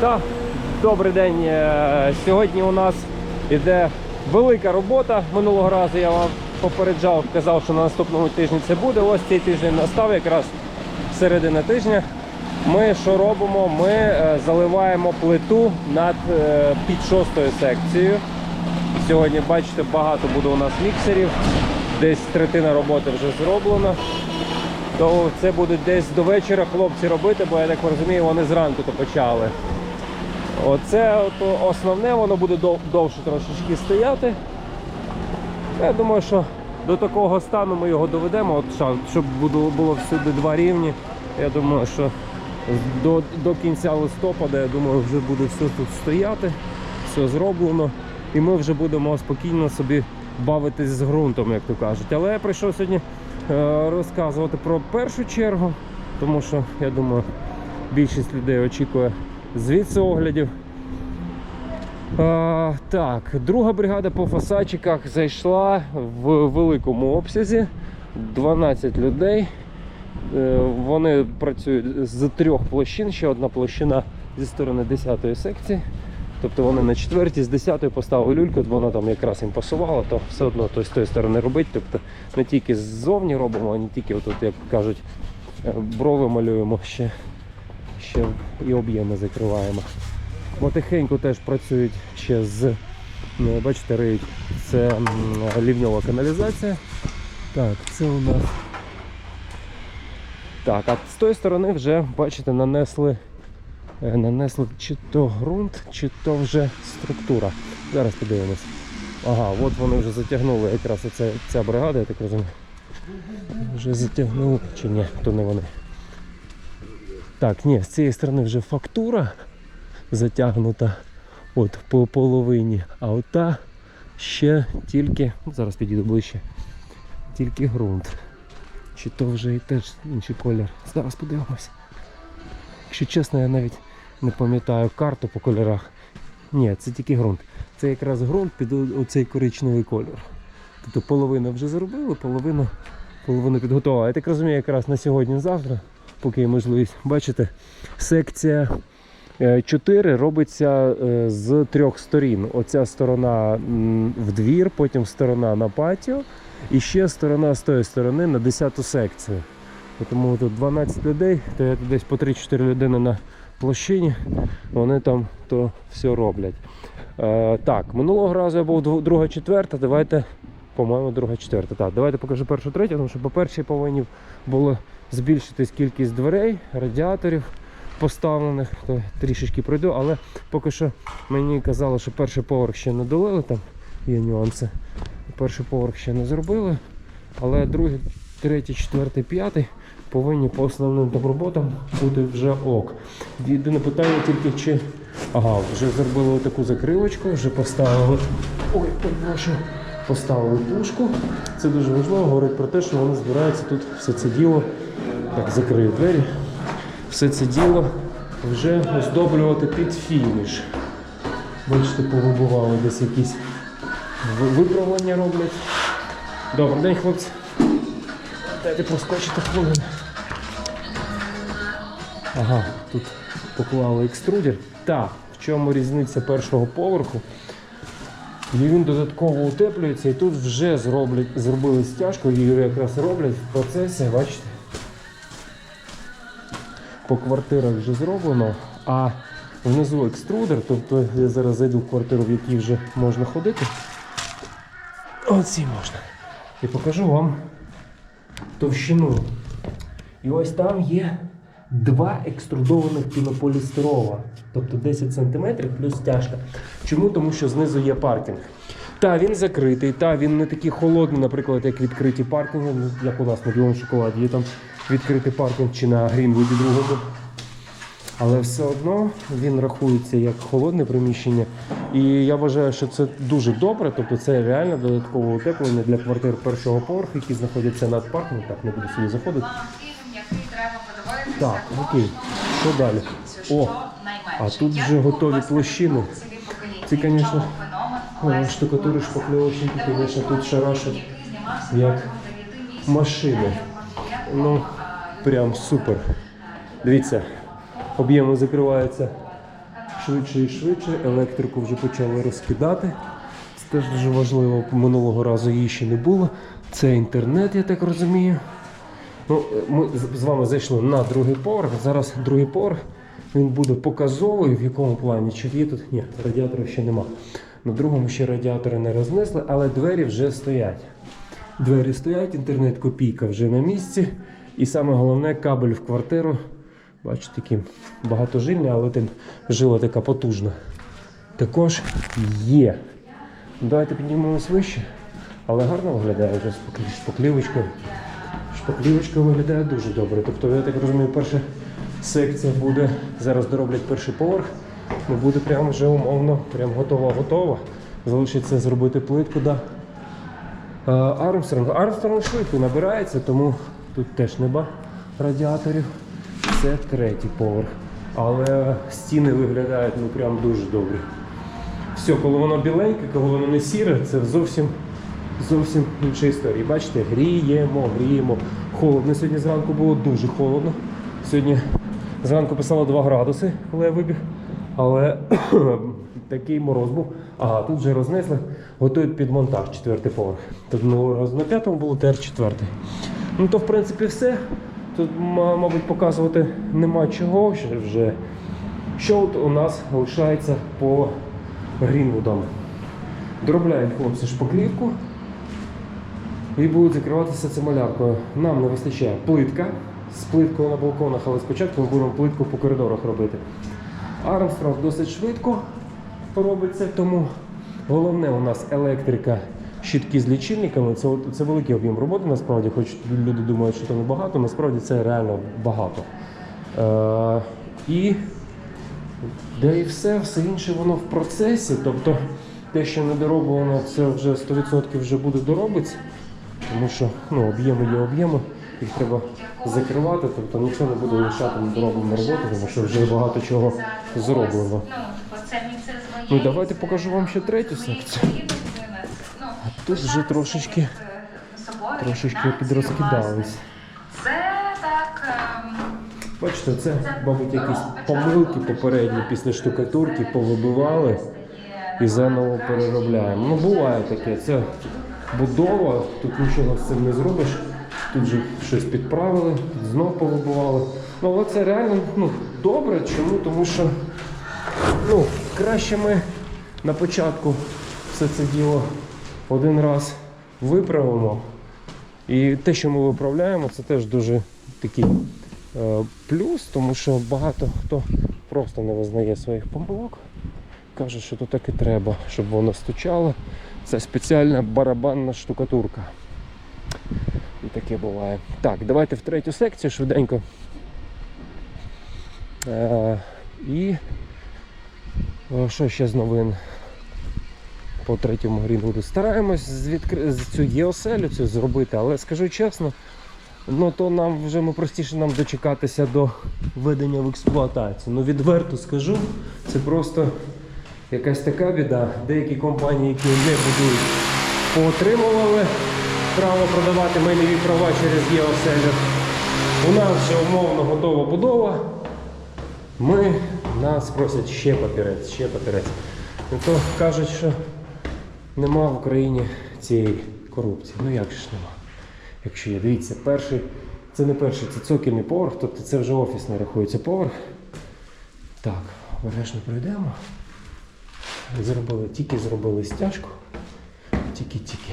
Так, добрий день. Е, Сьогодні у нас іде велика робота. Минулого разу я вам попереджав, казав, що на наступному тижні це буде. Ось цей тиждень настав якраз середина тижня. Ми що робимо? Ми е, заливаємо плиту над е, під шостою секцією. Сьогодні, бачите, багато буде у нас міксерів. Десь третина роботи вже зроблена. То це буде десь до вечора хлопці робити, бо я так розумію, вони зранку то почали. Оце от основне, воно буде дов- довше трошечки стояти. Я думаю, що до такого стану ми його доведемо, от, ша- щоб було, всюди два рівні. Я думаю, що до, до кінця листопада, я думаю, вже буде все тут стояти, все зроблено. І ми вже будемо спокійно собі бавитись з ґрунтом, як то кажуть. Але я прийшов сьогодні розказувати про першу чергу, тому що я думаю, більшість людей очікує звідси оглядів. А, так, друга бригада по фасадчиках зайшла в великому обсязі. 12 людей. Е, Вони працюють з трьох площин. Ще одна площина зі сторони 10-ї секції. Тобто вони на четвертій з 10-ї поставили люльку, от воно там якраз їм пасувало, то все одно то з тої сторони робить. Тобто не тільки ззовні робимо, а не тільки отут, як кажуть, е, брови малюємо, ще, ще і об'єми закриваємо. Потихеньку теж працюють ще з, ну, бачите, риють. Це лівньова каналізація. Так, це у нас. Так, а з тої сторони вже, бачите, нанесли, е, нанесли чи то ґрунт, чи то вже структура. Зараз подивимось. Ага, от вони вже затягнули якраз оце, ця бригада, я так розумію. Вже затягнули чи ні, то не вони. Так, ні, з цієї сторони вже фактура затягнута от по половині, а ота ще тільки, ну, зараз підійду ближче, тільки ґрунт. Чи то вже і теж інший колір. Зараз подивимось. Якщо чесно, я навіть не пам'ятаю карту по кольорах. Ні, це тільки ґрунт. Це якраз ґрунт під оцей коричневий колір. Тобто половину вже зробили, половину, половину підготували. Я так розумію, якраз на сьогодні-завтра, поки є можливість. Бачите, секція 4 робиться е, з трьох сторін. Оця сторона в двір, потім сторона на патіо, і ще сторона з тої сторони на 10 секцію. Тому тут 12 людей, то я десь по 3-4 людини на площині, вони там то все роблять. Е, так, минулого разу я був друга четверта, давайте, по-моєму, друга четверта. Так, давайте покажу першу третю, тому що по першій повинні було збільшитись кількість дверей, радіаторів поставлених, то трішечки пройду, але поки що мені казали, що перший поверх ще не долили, там є нюанси. Перший поверх ще не зробили, але другий, третій, четвертий, п'ятий повинні по основним там роботам бути вже ок. Єдине питання тільки чи. Ага, вже зробили таку закривочку, вже поставили. Ой, перепрошую. Поставили пушку. Це дуже важливо, говорить про те, що вони збираються тут все це діло. Так, закрию двері. Все це діло вже оздоблювати під фініш. Бачите, повибували десь якісь виправлення роблять. Добрий день, хлопці. Дайте проскочити хвилину. Ага, тут поклали екструдер. Так, в чому різниця першого поверху? І він додатково утеплюється і тут вже зроблять, зробили стяжку, її якраз роблять в процесі, бачите? По квартирах вже зроблено, а внизу екструдер, тобто я зараз зайду в квартиру, в якій вже можна ходити. Оці можна. І покажу вам товщину. І ось там є два екструдованих пінополістирова, тобто 10 см плюс стяжка. Чому? Тому що знизу є паркінг. Та він закритий, та він не такий холодний, наприклад, як відкриті паркінги, ну, як у нас на білому шоколаді. Є там відкритий паркінг чи на Грінвуді другому. Але все одно він рахується як холодне приміщення. І я вважаю, що це дуже добре. Тобто це реально додаткове утеплення для квартир першого поверху, які знаходяться над парком. Так, не буду сюди заходити. Так, окей. Що далі? О, а тут вже готові площини. Ці, звісно, штукатури шпакльовочники, звісно, тут шарашать як машини. Ну, прям супер. Дивіться, об'єми закриваються швидше і швидше. Електрику вже почали розкидати. Це теж дуже важливо. Минулого разу її ще не було. Це інтернет, я так розумію. Ну, ми з- вами зайшли на другий поверх. Зараз другий поверх він буде показовий. В якому плані? Чи є тут? Ні, радіаторів ще нема. На другому ще радіатори не рознесли, але двері вже стоять. Двері стоять, інтернет-копійка вже на місці. І саме головне кабель в квартиру. Бачите, такий багатожильний, але тим жила така потужна. Також є. Давайте піднімемось вище, але гарно виглядає вже шпаклівочкою. Шпаклівочка виглядає дуже добре. Тобто, я так розумію, перша секція буде, зараз дороблять перший поверх, ну буде прямо вже умовно, прям готова-готова. Залишиться зробити плитку, да. Армстронг. Армстронг швидко набирається, тому тут теж неба радіаторів. Це третій поверх. Але стіни виглядають ну прям дуже добре. Все, коли воно біленьке, коли воно не сіре, це зовсім, зовсім інша історія. Бачите, гріємо, гріємо. Холодно. Сьогодні зранку було дуже холодно. Сьогодні зранку писало 2 градуси, коли я вибіг. Але такий мороз був. Ага, тут вже рознесли, готують під монтаж четвертий поверх. Тут минулого разу на п'ятому було тепер четвертий. Ну то в принципі все. Тут, мабуть, показувати нема чого вже. Що от у нас лишається по Грінвудам? Доробляють хлопці шпаклівку і будуть закриватися це маляркою. Нам не вистачає плитка з плиткою на балконах, але спочатку ми будемо плитку по коридорах робити. Армстронг досить швидко робиться, тому головне у нас електрика, щітки з лічильниками. Це, це великий об'єм роботи, насправді, хоч люди думають, що це небагато, насправді це реально багато. Е, і де і все, все інше воно в процесі. Тобто те, що не дороблено, це вже 100% вже буде доробиться. Тому що ну, об'єми є об'єми, їх треба закривати, тобто нічого не буде лишати недороблену роботу, тому що вже багато чого зроблено. Ну, Ну давайте покажу вам ще третю секцію. Тут вже трошечки- Трошечки підрозкидались. Це так. Бачите, це, мабуть, якісь помилки попередні після штукатурки повибивали і заново переробляємо. Ну, буває таке. Це будова, тут нічого з цим не зробиш. Тут же щось підправили, знов повибивали. Ну, але це реально ну, добре. Чому? Тому що ну, краще ми на початку все це діло один раз виправимо. І те, що ми виправляємо, це теж дуже такий е, плюс, тому що багато хто просто не визнає своїх помилок. Каже, що то так і треба, щоб воно стучало. Це спеціальна барабанна штукатурка. І таке буває. Так, давайте в третю секцію швиденько. Е, і е, що ще з новин? По третьому Грінвуду. Стараємось з, відкри... з цю єоселю цю зробити, але скажу чесно, ну то нам вже ми простіше нам дочекатися до введення в експлуатацію. Ну відверто скажу, це просто якась така біда. Деякі компанії, які не будують, поотримували право продавати майнові права через єоселю. У нас вже умовно готова будова. Ми нас просять ще папірець, ще папірець. То кажуть, що нема в Україні цієї корупції. Ну як же ж нема? Якщо є, дивіться, перший, це не перший, це цокільний поверх, тобто це вже офісний рахується поверх. Так, обережно пройдемо. Зробили, тільки зробили стяжку. Тільки-тільки.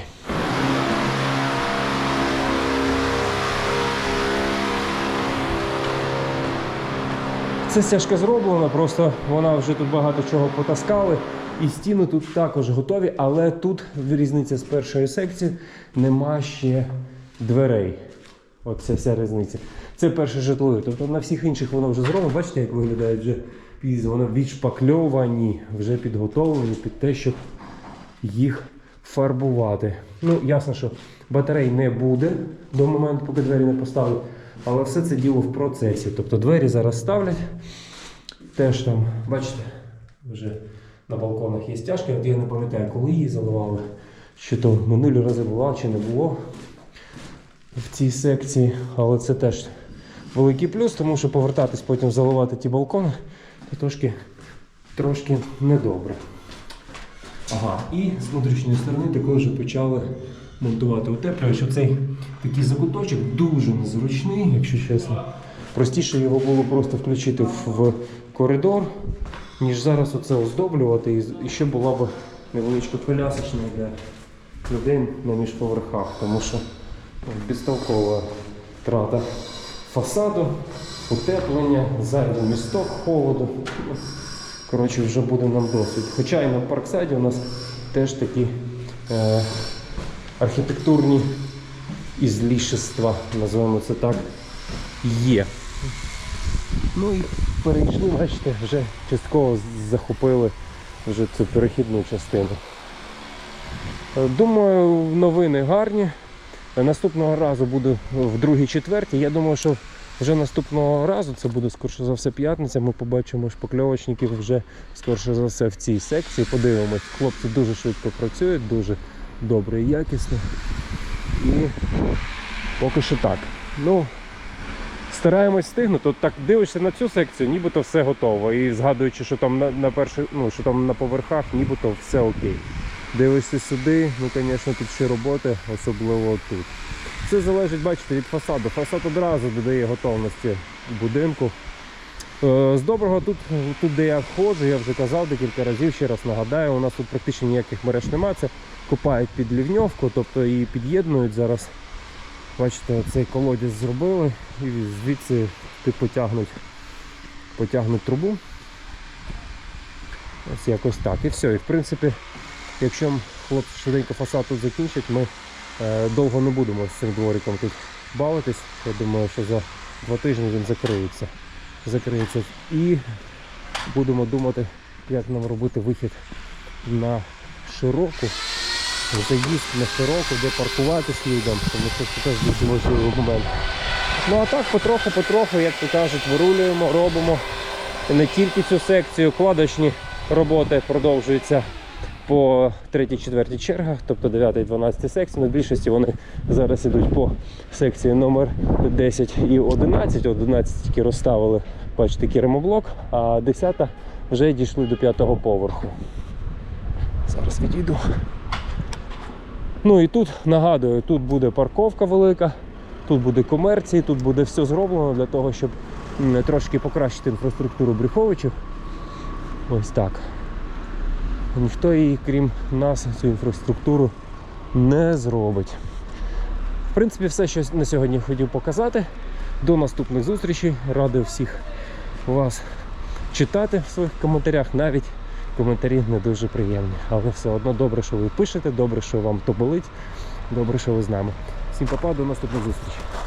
Це стяжка зроблена, просто вона вже тут багато чого потаскали. І стіни тут також готові, але тут різниця з першої секції нема ще дверей. Оце вся різниця. Це перше житлове. Тобто на всіх інших воно вже зроблено. Бачите, як виглядають вже піз, вони відшпакльовані, вже підготовлені під те, щоб їх фарбувати. Ну, ясно, що батарей не буде до моменту, поки двері не поставлять. Але все це діло в процесі. Тобто двері зараз ставлять. Теж там, бачите, вже на балконах є стяжки. От я не пам'ятаю, коли її заливали. Що то минулі рази була чи не було в цій секції. Але це теж великий плюс, тому що повертатись потім заливати ті балкони, то трошки трошки недобре. Ага, і з внутрішньої сторони також почали монтувати утеплювач. Оцей такий закуточок дуже незручний, якщо чесно. Простіше його було просто включити в коридор, ніж зараз оце оздоблювати. І, ще була б невеличка колясочна для людей на міжповерхах, тому що безтолкова трата фасаду, утеплення, зайвий місток холоду. Ну, Коротше, вже буде нам досвід. Хоча і на парксайді у нас теж такі е, архітектурні ізлішества, називаємо це так, є. Ну і перейшли, бачите, вже частково захопили вже цю перехідну частину. Е, Думаю, новини гарні. Наступного разу буду в другій четвертій. Я думаю, що вже наступного разу, це буде скорше за все п'ятниця, ми побачимо шпакльовочників вже скорше за все в цій секції. Подивимось, хлопці дуже швидко працюють, дуже добре і якісно. І поки що так. Ну, стараємось встигнути. От так дивишся на цю секцію, нібито все готово. І згадуючи, що там на, на перших, ну, що там на поверхах, нібито все окей. Дивишся сюди, ну, звісно, тут ще роботи, особливо тут. Це залежить, бачите, від фасаду. Фасад одразу додає готовності будинку. Е, З доброго тут, тут, де я ходжу, я вже казав декілька разів, ще раз нагадаю, у нас тут практично ніяких мереж немає. Це копають під лівньовку, тобто її під'єднують зараз. Бачите, цей колодязь зробили і звідси ти потягнуть, потягнуть трубу. Ось якось так. І все. І в принципі, якщо хлопці швиденько фасад тут закінчать, ми е, довго не будемо з цим двориком тут бавитись. Я думаю, що за два тижні він закриється. Закриється. І будемо думати, як нам робити вихід на широку, заїзд на широку, де паркуватись людям, тому що це теж дуже важливий момент. Ну а так потроху-потроху, як то кажуть, вирулюємо, робимо не тільки цю секцію, кладочні роботи продовжуються по 3-4 чергах, тобто 9-12 секцій. На більшості вони зараз ідуть по секції номер 10 і 11. 11 тільки розставили, бачите, кермоблок, а 10 вже дійшли до 5-го поверху. Зараз відійду. Ну і тут нагадую, тут буде парковка велика, тут буде комерції, тут буде все зроблено для того, щоб трошки покращити інфраструктуру Брюховичів. Ось так. Ніхто її, крім нас, цю інфраструктуру не зробить. В принципі, все, що на сьогодні хотів показати. До наступних зустрічей. Радий всіх вас читати в своїх коментарях. Навіть коментарі не дуже приємні. Але все одно добре, що ви пишете, добре, що вам то болить, добре, що ви з нами. Всім папа, до наступних зустрічей.